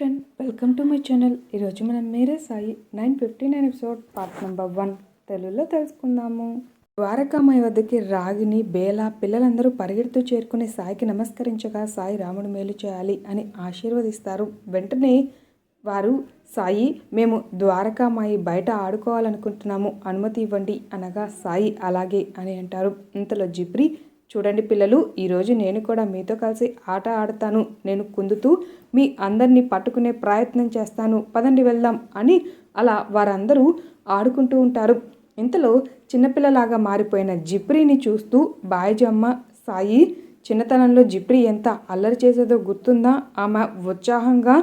Friend welcome to my channel ఈరోజు మనం మీరే Sai nine fifty nine episode part number one తెలుగులో తెలుసుకుందాము. ద్వారకామాయి వద్దకి రాగిని బేల పిల్లలందరూ పరిగెడుతూ చేరుకుని సాయికి నమస్కరించగా సాయి రాముడు మేలు చేయాలి అని ఆశీర్వదిస్తారు. వెంటనే వారు సాయి మేము ద్వారకామాయి బయట ఆడుకోవాలనుకుంటున్నాము అనుమతి ఇవ్వండి అనగా సాయి అలాగే అని అంటారు. ఇంతలో జిప్రి చూడండి పిల్లలు ఈరోజు నేను కూడా మీతో కలిసి ఆట ఆడతాను. నేను కుందుతూ మీ అందరినీ పట్టుకునే ప్రయత్నం చేస్తాను. పదండి వెళ్దాం అని అలా వారందరూ ఆడుకుంటూ ఉంటారు. ఇంతలో చిన్నపిల్లలాగా మారిపోయిన జిప్రీని చూస్తూ బాయజమ్మ సాయి చిన్నతనంలో జిప్రీ ఎంత అల్లరి చేసేదో గుర్తుందా? ఆమె ఉత్సాహంగా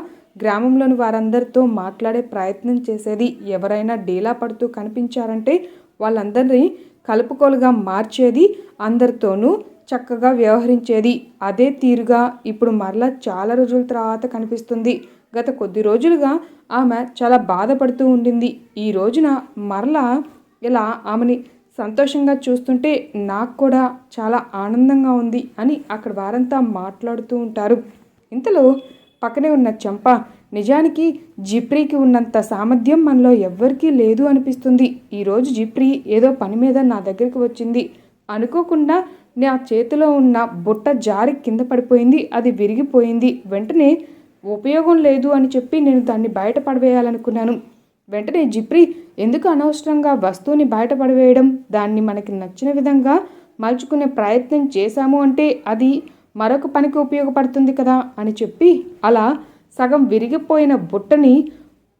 గ్రామంలోని వారందరితో మాట్లాడే ప్రయత్నం చేసేది ఎవరైనా డీలా పడుతూ కనిపించారంటే వాళ్ళందరినీ కలుపుకోలుగా మార్చేది అందరితోనూ చక్కగా వ్యవహరించేది. అదే తీరుగా ఇప్పుడు మరలా చాలా రోజుల తర్వాత కనిపిస్తుంది. గత కొద్ది రోజులుగా ఆమె చాలా బాధపడుతూ ఉండింది. ఈ రోజున మరలా ఇలా ఆమెని సంతోషంగా చూస్తుంటే నాకు కూడా చాలా ఆనందంగా ఉంది అని అక్కడ వారంతా మాట్లాడుతూ ఉంటారు. ఇంతలో పక్కనే ఉన్న చంప నిజానికి జిప్రీకి ఉన్నంత సామర్థ్యం మనలో ఎవ్వరికీ లేదు అనిపిస్తుంది. ఈరోజు జిప్రీ ఏదో పని మీద నా దగ్గరికి వచ్చింది. అనుకోకుండా నా చేతిలో ఉన్న బుట్ట జారి కింద పడిపోయింది. అది విరిగిపోయింది. వెంటనే ఉపయోగం లేదు అని చెప్పి నేను దాన్ని బయట పడవేయాలనుకున్నాను. వెంటనే జిప్రీ ఎందుకు అనవసరంగా వస్తువుని బయట పడవేయడం? దాన్ని మనకి నచ్చిన విధంగా మలుచుకునే ప్రయత్నం చేశాము అంటే అది మరొక పనికి ఉపయోగపడుతుంది కదా అని చెప్పి అలా సగం విరిగిపోయిన బుట్టని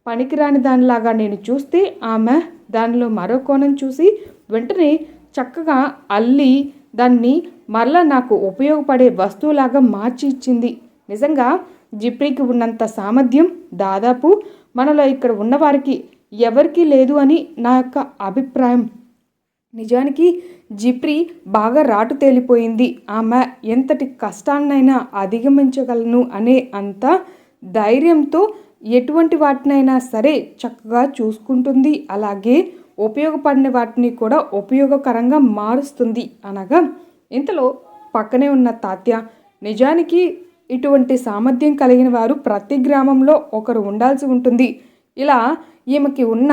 పనికిరాని దానిలాగా నేను చూస్తే ఆమె దానిలో మరో కోణం చూసి వెంటనే చక్కగా అల్లి దాన్ని మరలా నాకు ఉపయోగపడే వస్తువులాగా మార్చి ఇచ్చింది. నిజంగా జిప్రీకి ఉన్నంత సామర్థ్యం దాదాపు మనలో ఇక్కడ ఉన్నవారికి ఎవరికీ లేదు అని నా యొక్క అభిప్రాయం. నిజానికి జిప్రి బాగా రాటు తేలిపోయింది. ఆమె ఎంతటి కష్టాన్నైనా అధిగమించగలను అనే అంత ధైర్యంతో ఎటువంటి వాటినైనా సరే చక్కగా చూసుకుంటుంది. అలాగే ఉపయోగపడిన వాటిని కూడా ఉపయోగకరంగా మారుస్తుంది అనగా ఇంతలో పక్కనే ఉన్న తాత్య నిజానికి ఇటువంటి సామర్థ్యం కలిగిన వారు ప్రతి గ్రామంలో ఒకరు ఉండాల్సి ఉంటుంది. ఇలా ఈమెకి ఉన్న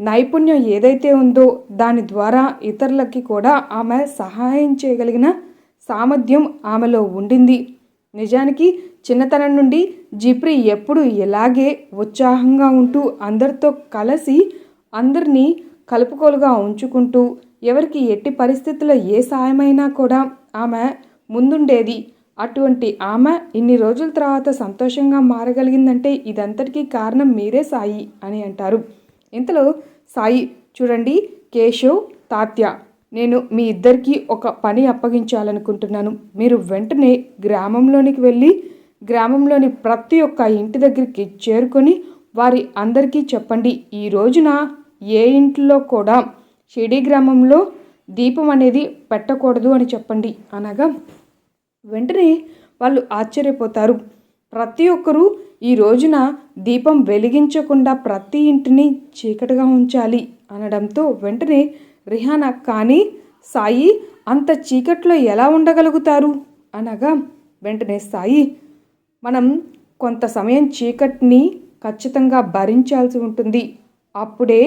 నైపుణ్యం ఏదైతే ఉందో దాని ద్వారా ఇతరులకి కూడా ఆమె సహాయం చేయగలిగిన సామర్థ్యం ఆమెలో ఉండింది. నిజానికి చిన్నతనం నుండి జిప్రి ఎప్పుడు ఇలాగే ఉత్సాహంగా ఉంటూ అందరితో కలిసి అందరినీ కలుపుకోలుగా ఉంచుకుంటూ ఎవరికి ఎట్టి పరిస్థితుల్లో ఏ సాయమైనా కూడా ఆమె ముందుండేది. అటువంటి ఆమె ఇన్ని రోజుల తర్వాత సంతోషంగా మారగలిగిందంటే ఇదంతటికీ కారణం మీరే సాయి అని అంటారు. ఇంతలో సాయి చూడండి కేశవ్ తాత్య నేను మీ ఇద్దరికీ ఒక పని అప్పగించాలనుకుంటున్నాను. మీరు వెంటనే గ్రామంలోనికి వెళ్ళి గ్రామంలోని ప్రతి ఒక్క ఇంటి దగ్గరికి చేరుకొని వారి అందరికీ చెప్పండి ఈ రోజున ఏ ఇంట్లో కూడా షిడీ గ్రామంలో దీపం అనేది పెట్టకూడదు అని చెప్పండి అనగా వెంటనే వాళ్ళు ఆశ్చర్యపోతారు. ప్రతి ఒక్కరూ ఈ రోజున దీపం వెలిగించకుండా ప్రతి ఇంటిని చీకటిగా ఉంచాలి అనడంతో వెంటనే రిహానా కానీ సాయి అంత చీకట్లో ఎలా ఉండగలుగుతారు? అనగా వెంటనే సాయి మనం కొంత సమయం చీకటిని ఖచ్చితంగా భరించాల్సి ఉంటుంది. అప్పుడే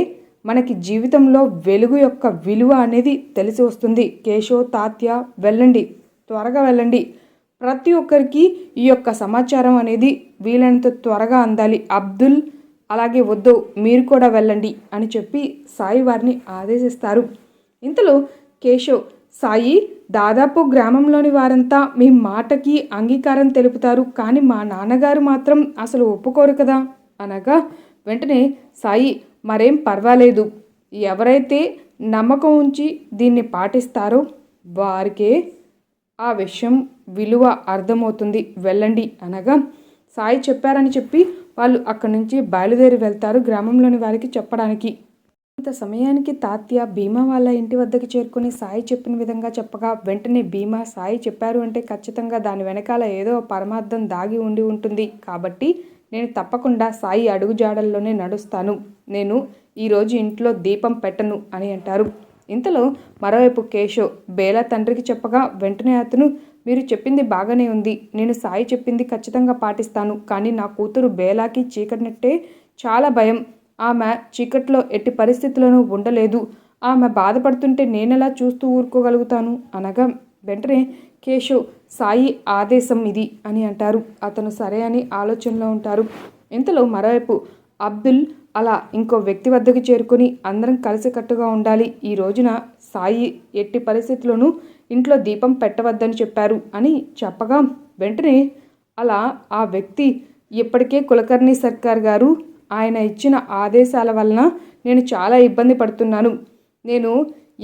మనకి జీవితంలో వెలుగు యొక్క విలువ అనేది తెలిసి వస్తుంది. కేశో తాత్య వెళ్ళండి. త్వరగా వెళ్ళండి. ప్రతి ఒక్కరికి ఈ యొక్క సమాచారం అనేది వీలైనంత త్వరగా అందాలి. అబ్దుల్ అలాగే వద్దు మీరు కూడా వెళ్ళండి అని చెప్పి సాయి వారిని ఆదేశిస్తారు. ఇంతలో కేశవ్ సాయి దాదాపు గ్రామంలోని వారంతా మీ మాటకి అంగీకారం తెలుపుతారు. కానీ మా నాన్నగారు మాత్రం అసలు ఒప్పుకోరు కదా? అనగా వెంటనే సాయి మరేం పర్వాలేదు. ఎవరైతే నమ్మకం ఉంచి దీన్ని పాటిస్తారో వారికే ఆ విషయం విలువ అర్థమవుతుంది. వెళ్ళండి అనగా సాయి చెప్పారని చెప్పి వాళ్ళు అక్కడి నుంచి బయలుదేరి వెళ్తారు గ్రామంలోని వారికి చెప్పడానికి. కొంత సమయానికి తాత్య భీమా వాళ్ళ ఇంటి వద్దకు చేరుకుని సాయి చెప్పిన విధంగా చెప్పగా వెంటనే భీమా సాయి చెప్పారు అంటే ఖచ్చితంగా దాని వెనకాల ఏదో పరమార్థం దాగి ఉండి ఉంటుంది. కాబట్టి నేను తప్పకుండా సాయి అడుగుజాడల్లోనే నడుస్తాను. నేను ఈరోజు ఇంట్లో దీపం పెట్టను అని అంటారు. ఇంతలో మరోవైపు కేశవ్ బేలా తండ్రికి చెప్పగా వెంటనే అతను మీరు చెప్పింది బాగానే ఉంది. నేను సాయి చెప్పింది ఖచ్చితంగా పాటిస్తాను. కానీ నా కూతురు బేలాకి చీకటినట్టే చాలా భయం. ఆమె చీకట్లో ఎట్టి పరిస్థితులను ఉండలేదు. ఆమె బాధపడుతుంటే నేనెలా చూస్తూ ఊరుకోగలుగుతాను? అనగా వెంటనే కేశవ్ సాయి ఆదేశం ఇది అని అంటారు. అతను సరే అని ఆలోచనలో ఉంటారు. ఇంతలో మరోవైపు అబ్దుల్ అలా ఇంకో వ్యక్తి వద్దకు చేరుకుని అందరం కలిసికట్టుగా ఉండాలి. ఈ రోజున సాయి ఎట్టి పరిస్థితుల్లోనూ ఇంట్లో దీపం పెట్టవద్దని చెప్పారు అని చెప్పగా వెంటనే అలా ఆ వ్యక్తి ఇప్పటికే కులకర్ణి సర్కార్ గారు ఆయన ఇచ్చిన ఆదేశాల వలన నేను చాలా ఇబ్బంది పడుతున్నాను. నేను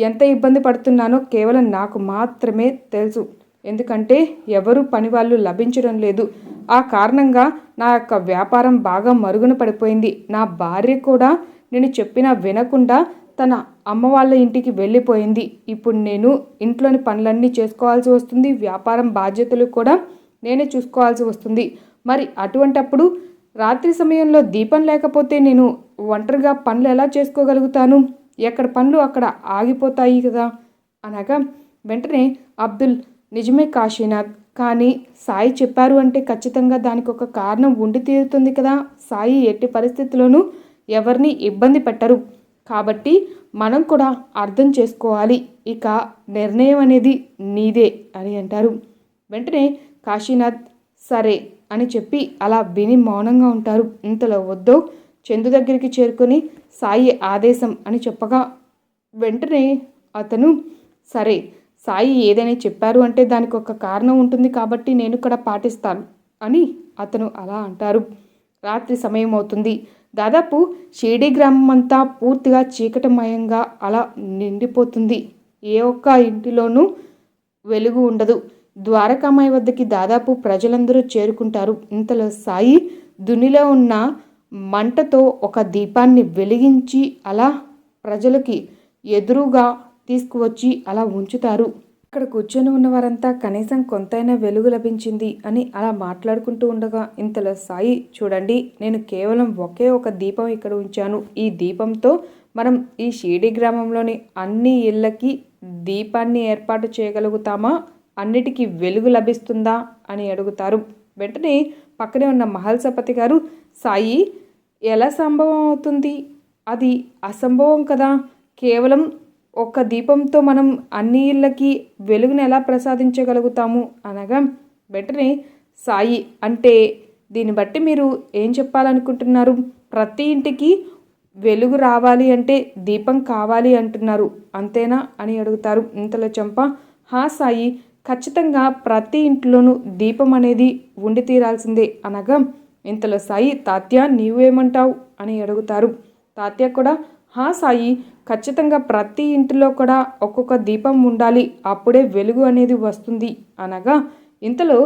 ఎంత ఇబ్బంది పడుతున్నానో కేవలం నాకు మాత్రమే తెలుసు. ఎందుకంటే ఎవరు పని వాళ్ళు లభించడం లేదు. ఆ కారణంగా నా యొక్క వ్యాపారం బాగా మరుగున పడిపోయింది. నా భార్య కూడా నేను చెప్పినా వినకుండా తన అమ్మ వాళ్ళ ఇంటికి వెళ్ళిపోయింది. ఇప్పుడు నేను ఇంట్లోని పనులన్నీ చేసుకోవాల్సి వస్తుంది. వ్యాపారం బాధ్యతలు కూడా నేనే చూసుకోవాల్సి వస్తుంది. మరి అటువంటప్పుడు రాత్రి సమయంలో దీపం లేకపోతే నేను ఒంటరిగా పనులు ఎలా చేసుకోగలుగుతాను? ఎక్కడ పనులు అక్కడ ఆగిపోతాయి కదా? అనగా వెంటనే అబ్దుల్ నిజమే కాశీనాథ్ కానీ సాయి చెప్పారు అంటే ఖచ్చితంగా దానికి ఒక కారణం ఉండి తీరుతుంది కదా? సాయి ఎట్టి పరిస్థితుల్లోనూ ఎవరిని ఇబ్బంది పెట్టరు. కాబట్టి మనం కూడా అర్థం చేసుకోవాలి. ఇక నిర్ణయం అనేది నీదే అని అంటారు. వెంటనే కాశీనాథ్ సరే అని చెప్పి అలా విని మౌనంగా ఉంటారు. ఇంతలో వద్దో చందు దగ్గరికి చేరుకొని సాయి ఆదేశం అని చెప్పగా వెంటనే అతను సరే సాయి ఏదైనా చెప్పారు అంటే దానికి ఒక కారణం ఉంటుంది కాబట్టి నేను కూడా పాటిస్తాను అని అతను అలా అంటారు. రాత్రి సమయం అవుతుంది. దాదాపు షిరిడి గ్రామం అంతా పూర్తిగా చీకటమయంగా అలా నిండిపోతుంది. ఏ ఒక్క ఇంటిలోనూ వెలుగు ఉండదు. ద్వారకామాయి వద్దకి దాదాపు ప్రజలందరూ చేరుకుంటారు. ఇంతలో సాయి దునిలో ఉన్న మంటతో ఒక దీపాన్ని వెలిగించి అలా ప్రజలకి ఎదురుగా తీసుకువచ్చి అలా ఉంచుతారు. అక్కడ కూర్చొని ఉన్న వారంతా కనీసం కొంతైనా వెలుగు లభించింది అని అలా మాట్లాడుకుంటూ ఉండగా ఇంతలో సాయి చూడండి నేను కేవలం ఒకే ఒక దీపం ఇక్కడ ఉంచాను. ఈ దీపంతో మనం ఈ షీడి గ్రామంలోని అన్ని ఇళ్ళకి దీపాన్ని ఏర్పాటు చేయగలుగుతామా? అన్నిటికీ వెలుగు లభిస్తుందా అని అడుగుతారు. వెంటనే పక్కనే ఉన్న మహల్సపతి గారు సాయి ఎలా సంభవం అవుతుంది? అది అసంభవం కదా. కేవలం ఒక్క దీపంతో మనం అన్ని ఇళ్ళకి వెలుగుని ఎలా ప్రసాదించగలుగుతాము? అనగా వెంటనే సాయి అంటే దీన్ని బట్టి మీరు ఏం చెప్పాలనుకుంటున్నారు? ప్రతి ఇంటికి వెలుగు రావాలి అంటే దీపం కావాలి అంటున్నారు. అంతేనా? అని అడుగుతారు. ఇంతలో చంప హా సాయి ఖచ్చితంగా ప్రతి ఇంట్లోనూ దీపం అనేది ఉండి తీరాల్సిందే అనగా ఇంతలో సాయి తాత్య నీవేమంటావు? అని అడుగుతారు. తాత్య కూడా హా సాయి ఖచ్చితంగా ప్రతి ఇంటిలో కూడా ఒక్కొక్క దీపం ఉండాలి అప్పుడే వెలుగు అనేది వస్తుంది. అనగా ఇంతలో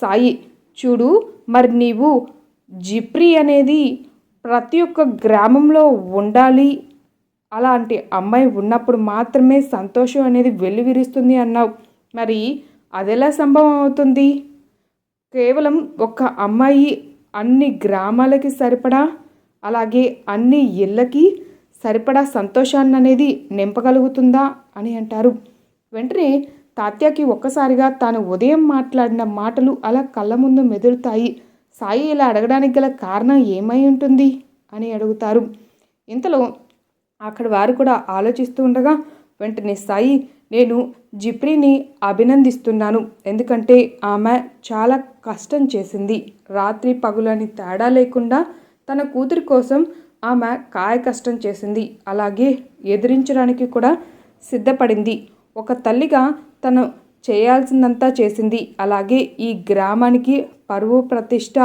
సాయి చూడు మరి నీవు జిప్రి అనేది ప్రతి ఒక్క గ్రామంలో ఉండాలి. అలాంటి అమ్మాయి ఉన్నప్పుడు మాత్రమే సంతోషం అనేది వెల్లివిరుస్తుంది అన్నావు. మరి అదెలా సంభవం అవుతుంది కేవలం ఒక అమ్మాయి అన్ని గ్రామాలకి సరిపడా అలాగే అన్ని ఇళ్ళకి సరిపడా సంతోషాన్ని అనేది నింపగలుగుతుందా అని అంటారు. వెంటనే తాత్యాకి ఒక్కసారిగా తాను ఉదయం మాట్లాడిన మాటలు అలా కళ్ళ ముందు మెదులుతాయి. సాయి ఇలా అడగడానికి గల కారణం ఏమై ఉంటుంది? అని అడుగుతారు. ఇంతలో అక్కడ వారు కూడా ఆలోచిస్తూ ఉండగా వెంటనే సాయి నేను జిప్రీని అభినందిస్తున్నాను. ఎందుకంటే ఆమె చాలా కష్టం చేసింది. రాత్రి పగులని తేడా లేకుండా తన కూతురి కోసం ఆమె కాయ కష్టం చేసింది. అలాగే ఎదిరించడానికి కూడా సిద్ధపడింది. ఒక తల్లిగా తను చేయాల్సిందంతా చేసింది. అలాగే ఈ గ్రామానికి పరువు ప్రతిష్ట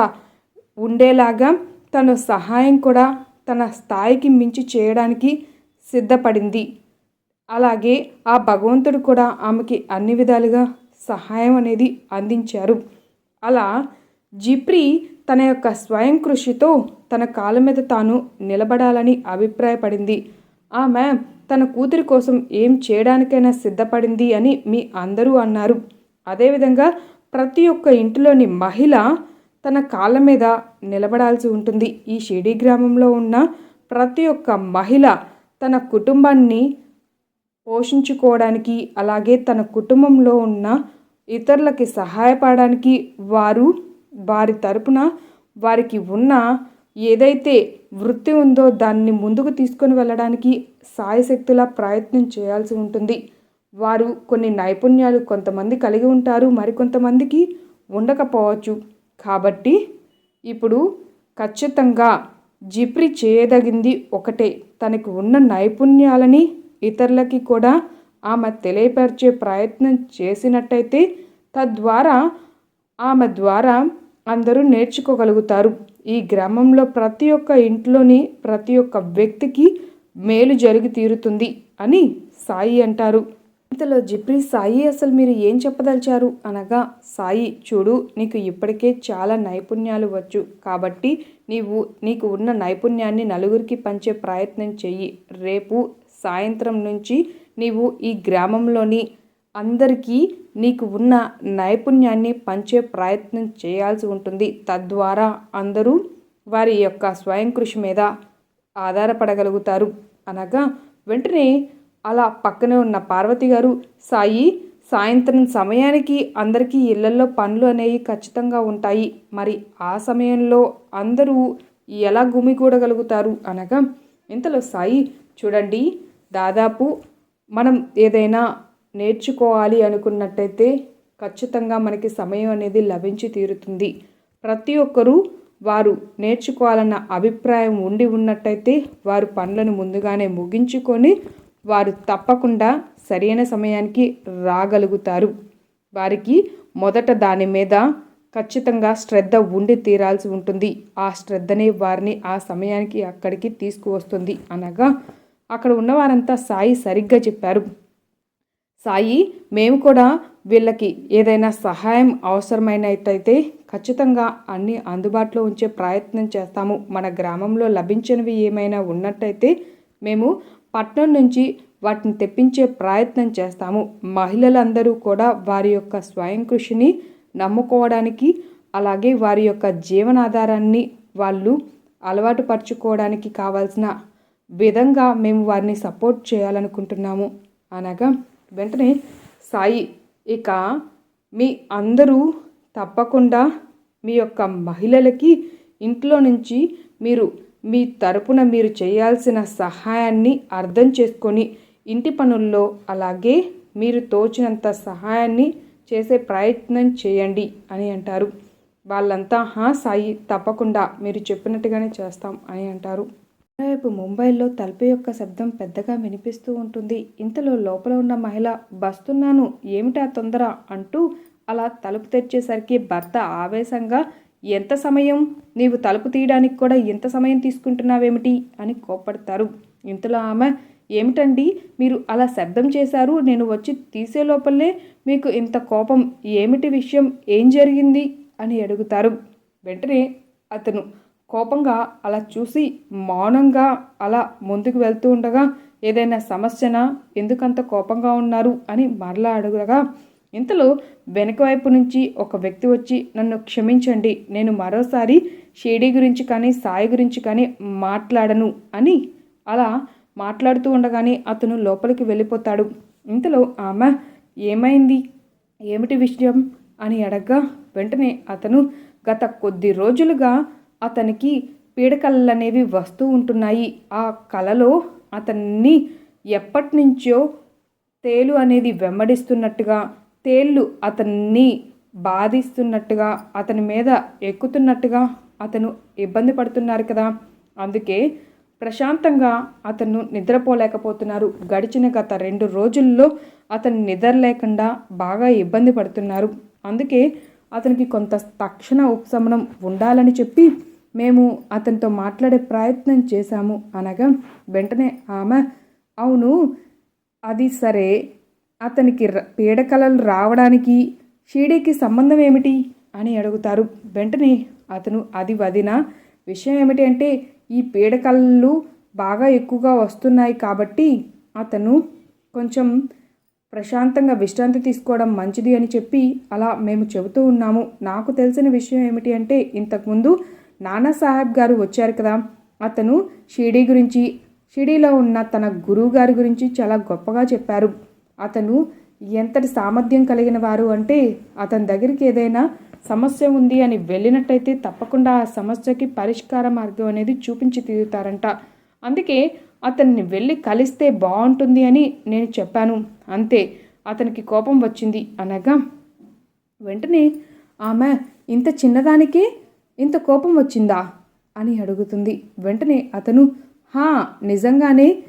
ఉండేలాగా తను సహాయం కూడా తన స్థాయికి మించి చేయడానికి సిద్ధపడింది. అలాగే ఆ భగవంతుడు కూడా ఆమెకి అన్ని విధాలుగా సహాయం అనేది అందించారు. అలా జిప్రి తన యొక్క స్వయం కృషితో తన కాళ్ళ మీద తాను నిలబడాలని అభిప్రాయపడింది. ఆమె తన కూతురి కోసం ఏం చేయడానికైనా సిద్ధపడింది అని మీ అందరూ అన్నారు. అదేవిధంగా ప్రతి ఒక్క ఇంటిలోని మహిళ తన కాళ్ళ మీద నిలబడాల్సి ఉంటుంది. ఈ షిడి గ్రామంలో ఉన్న ప్రతి ఒక్క మహిళ తన కుటుంబాన్ని పోషించుకోవడానికి అలాగే తన కుటుంబంలో ఉన్న ఇతరులకి సహాయపడడానికి వారు వారి తరపున వారికి ఉన్న ఏదైతే వృత్తి ఉందో దాన్ని ముందుకు తీసుకొని వెళ్ళడానికి సాయశక్తులా ప్రయత్నం చేయాల్సి ఉంటుంది. వారు కొన్ని నైపుణ్యాలు కొంతమంది కలిగి ఉంటారు మరికొంతమందికి ఉండకపోవచ్చు. కాబట్టి ఇప్పుడు ఖచ్చితంగా జిప్రి చేయదగింది ఒకటే. తనకు ఉన్న నైపుణ్యాలని ఇతరులకి కూడా ఆమె తెలియపరిచే ప్రయత్నం చేసినట్టయితే తద్వారా ఆమె ద్వారా అందరూ నేర్చుకోగలుగుతారు. ఈ గ్రామంలో ప్రతి ఒక్క ఇంట్లోని ప్రతి ఒక్క వ్యక్తికి మేలు జరిగి తీరుతుంది అని సాయి అంటారు. ఇంతలో జిప్రి సాయి అసలు మీరు ఏం చెప్పదలిచారు? అనగా సాయి చూడు నీకు ఇప్పటికే చాలా నైపుణ్యాలు వచ్చు. కాబట్టి నీవు నీకు ఉన్న నైపుణ్యాన్ని నలుగురికి పంచే ప్రయత్నం చెయ్యి. రేపు సాయంత్రం నుంచి నీవు ఈ గ్రామంలోని అందరికీ నీకు ఉన్న నైపుణ్యాన్ని పంచే ప్రయత్నం చేయాల్సి ఉంటుంది. తద్వారా అందరూ వారి యొక్క స్వయం కృషి మీద ఆధారపడగలుగుతారు. అనగా వెంటనే అలా పక్కనే ఉన్న పార్వతి గారు సాయి సాయంత్రం సమయానికి అందరికీ ఇళ్ళలో పనులు అనేవి ఖచ్చితంగా ఉంటాయి. మరి ఆ సమయంలో అందరూ ఎలా గుమిగూడగలుగుతారు? అనగా ఇంతలో సాయి చూడండి దాదాపు మనం ఏదైనా నేర్చుకోవాలి అనుకున్నట్టయితే ఖచ్చితంగా మనకి సమయం అనేది లభించి తీరుతుంది. ప్రతి ఒక్కరూ వారు నేర్చుకోవాలన్న అభిప్రాయం ఉండి ఉన్నట్టయితే వారు పనులను ముందుగానే ముగించుకొని వారు తప్పకుండా సరైన సమయానికి రాగలుగుతారు. వారికి మొదట దాని మీద ఖచ్చితంగా శ్రద్ధ ఉండి తీరాల్సి ఉంటుంది. ఆ శ్రద్ధనే వారిని ఆ సమయానికి అక్కడికి తీసుకువస్తుంది అనగా అక్కడ ఉన్నవారంతా సాయి సరిగ్గా చెప్పారు. సాయి మేము కూడా వీళ్ళకి ఏదైనా సహాయం అవసరమైనట్టయితే ఖచ్చితంగా అన్ని అందుబాటులో ఉంచే ప్రయత్నం చేస్తాము. మన గ్రామంలో లభించినవి ఏమైనా ఉన్నట్టయితే మేము పట్నం నుంచి వాటిని తెప్పించే ప్రయత్నం చేస్తాము. మహిళలందరూ కూడా వారి యొక్క స్వయం కృషిని నమ్ముకోవడానికి అలాగే వారి యొక్క జీవనాధారాన్ని వాళ్ళు అలవాటు పరుచుకోవడానికి కావాల్సిన విధంగా మేము వారిని సపోర్ట్ చేయాలనుకుంటున్నాము అనగా వెంటనే సాయి ఇక మీ అందరూ తప్పకుండా మీ యొక్క మహిళలకి ఇంట్లో నుంచి మీరు మీ తరపున మీరు చేయాల్సిన సహాయాన్ని అర్థం చేసుకొని ఇంటి పనుల్లో అలాగే మీరు తోచినంత సహాయాన్ని చేసే ప్రయత్నం చేయండి అని అంటారు. వాళ్ళంతా హా సాయి తప్పకుండా మీరు చెప్పినట్టుగానే చేస్తాం అని అంటారు. రేపు ముంబైలో తలుపు యొక్క శబ్దం పెద్దగా వినిపిస్తూ ఉంటుంది. ఇంతలో లోపల ఉన్న మహిళ బస్తున్నాను ఏమిటా తొందర? అంటూ అలా తలుపు తెచ్చేసరికి భర్త ఆవేశంగా ఎంత సమయం? నీవు తలుపు తీయడానికి కూడా ఎంత సమయం తీసుకుంటున్నావేమిటి? అని కోప్పడతారు. ఇంతలో ఆమె ఏమిటండి? మీరు అలా శబ్దం చేశారు. నేను వచ్చి తీసే లోపలే మీకు ఇంత కోపం. ఏమిటి విషయం? ఏం జరిగింది? అని అడుగుతారు. వెంటనే అతను కోపంగా అలా చూసి మౌనంగా అలా ముందుకు వెళ్తూ ఉండగా ఏదైనా సమస్యనా? ఎందుకంత కోపంగా ఉన్నారు? అని మరలా అడుగుగా ఇంతలో వెనక వైపు నుంచి ఒక వ్యక్తి వచ్చి నన్ను క్షమించండి నేను మరోసారి షేడీ గురించి కానీ సాయి గురించి కానీ మాట్లాడను అని అలా మాట్లాడుతూ ఉండగానే అతను లోపలికి వెళ్ళిపోతాడు. ఇంతలో ఆమె ఏమైంది? ఏమిటి విషయం? అని అడగ్గా వెంటనే అతను గత కొద్ది రోజులుగా అతనికి పీడకలలు వస్తూ ఉంటున్నాయి. ఆ కలలో అతన్ని ఎప్పటి నుంచో తేలు అనేది వెంబడిస్తున్నట్టుగా తేళ్ళు అతన్ని బాధిస్తున్నట్టుగా అతని మీద ఎక్కుతున్నట్టుగా అతను ఇబ్బంది పడుతున్నారు కదా. అందుకే ప్రశాంతంగా అతను నిద్రపోలేకపోతున్నారు. గడిచిన గత రెండు రోజుల్లో అతను నిద్ర లేకుండా బాగా ఇబ్బంది పడుతున్నారు. అందుకే అతనికి కొంత తక్షణ ఉపశమనం ఉండాలని చెప్పి మేము అతనితో మాట్లాడే ప్రయత్నం చేశాము అనగా వెంటనే ఆమె అవును అది సరే. అతనికి పీడకలలు రావడానికి షీడీకి సంబంధం ఏమిటి? అని అడుగుతారు. వెంటనే అతను అది వదిన విషయం ఏమిటి అంటే ఈ పీడకలలు బాగా ఎక్కువగా వస్తున్నాయి కాబట్టి అతను కొంచెం ప్రశాంతంగా విశ్రాంతి తీసుకోవడం మంచిది అని చెప్పి అలా మేము చెబుతూ ఉన్నాము. నాకు తెలిసిన విషయం ఏమిటి అంటే ఇంతకుముందు నానా సాహెబ్ గారు వచ్చారు కదా. అతను షిడీ గురించి షిడీలో ఉన్న తన గురువు గారి గురించి చాలా గొప్పగా చెప్పారు. అతను ఎంతటి సామర్థ్యం కలిగిన వారు అంటే అతని దగ్గరికి ఏదైనా సమస్య ఉంది అని వెళ్ళినట్టయితే తప్పకుండా ఆ సమస్యకి పరిష్కార మార్గం అనేది చూపించి తీరుతారంట. అందుకే అతన్ని వెళ్ళి కలిస్తే బాగుంటుంది అని నేను చెప్పాను. అంతే అతనికి కోపం వచ్చింది అనగా వెంటనే ఆమె ఇంత చిన్నదానికే ఇంత కోపం వచ్చిందా? అని అడుగుతుంది. వెంటనే అతను హా నిజంగానే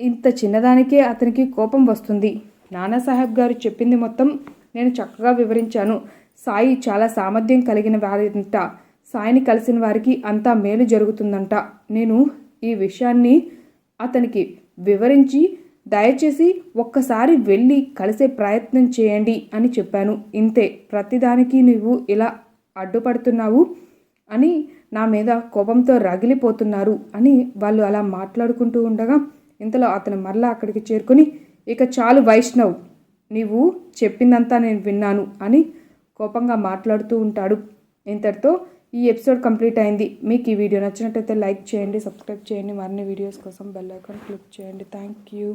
ఇంత చిన్నదానికే అతనికి కోపం వస్తుంది. నానాసాహెబ్ గారు చెప్పింది మొత్తం నేను చక్కగా వివరించాను. సాయి చాలా సామర్థ్యం కలిగిన వారంట సాయిని కలిసిన వారికి అంతా మేలు జరుగుతుందంట. నేను ఈ విషయాన్ని అతనికి వివరించి దయచేసి ఒక్కసారి వెళ్ళి కలిసే ప్రయత్నం చేయండి అని చెప్పాను. ఇంతే. ప్రతిదానికి నువ్వు ఇలా అడ్డుపడుతున్నావు. అని నా మీద కోపంతో రగిలిపోతున్నారు అని వాళ్ళు అలా మాట్లాడుకుంటూ ఉండగా ఇంతలో అతను మరలా అక్కడికి చేరుకొని ఇక చాలు వైష్ణవ్ నీవు చెప్పిందంతా నేను విన్నాను అని కోపంగా మాట్లాడుతూ ఉంటాడు. ఇంతటితో ఈ ఎపిసోడ్ కంప్లీట్ అయింది. మీకు ఈ వీడియో నచ్చినట్టయితే లైక్ చేయండి సబ్స్క్రైబ్ చేయండి. మరిన్ని వీడియోస్ కోసం బెల్ ఐకాన్ క్లిక్ చేయండి. Thank you.